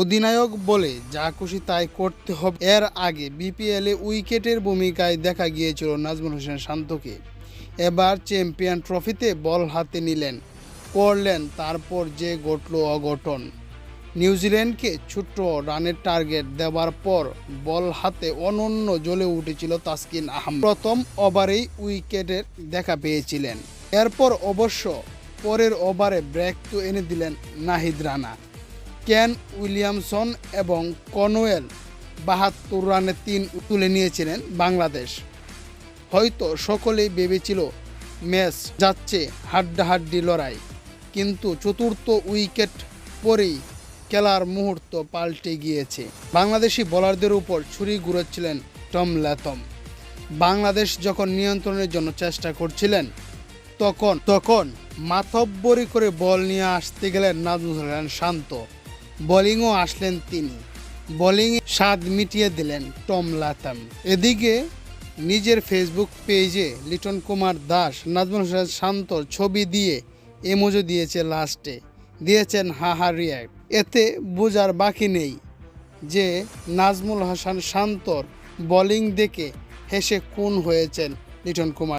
অধিনায়ক বলে, যা খুশি তাই করতে হবে। এর আগে বিপিএলে উইকেটের ভূমিকায় দেখা গিয়েছিল নাজমুল হোসেন শান্তকে। এবার চ্যাম্পিয়ন ট্রফিতে বল হাতে নিলেন করলেন, তারপর যে ঘটল অঘটন। নিউজিল্যান্ডকে ছোট্ট রানের টার্গেট দেওয়ার পর বল হাতে অনন্য জ্বলে উঠেছিল তাসকিন আহমেদ। প্রথম ওভারেই উইকেটের দেখা পেয়েছিলেন। এরপর অবশ্য পরের ওভারে ব্রেক তো এনে দিলেন নাহিদ রানা। কেন উইলিয়ামসন এবং কনওয়েল বাহাত্তর রানে তিন তুলে নিয়েছিলেন বাংলাদেশ। হয়তো সকলেই ভেবেছিল, ম্যাচ যাচ্ছে হাড্ডাহাড্ডি লড়াই, কিন্তু চতুর্থ উইকেট পরেই খেলার মুহূর্ত পাল্টে গিয়েছে। বাংলাদেশি বোলারদের উপর ছুরি ঘুরোচ্ছিলেন টম ল্যাথম। বাংলাদেশ যখন নিয়ন্ত্রণের জন্য চেষ্টা করছিলেন, তখন তখন মাথব্বরি করে বল নিয়ে আসতে গেলেন নাজমুল শান্ত। বোলিংও আসলেন তিনি। বোলিংয়ে স্বাদ মিটিয়ে দিলেন টম লাতাম। এদিকে নিজের ফেসবুক পেজে লিটন কুমার দাস, নাজমুল হোসেন শান্তর ছবি দিয়ে এমোজো দিয়েছে লাস্টে। দিয়েছেন হাহা রিয়াক্ট। এতে বোঝার বাকি নেই যে নাজমুল হাসান শান্তর বোলিং দেখে হেসে খুন হয়েছেন লিটন কুমার।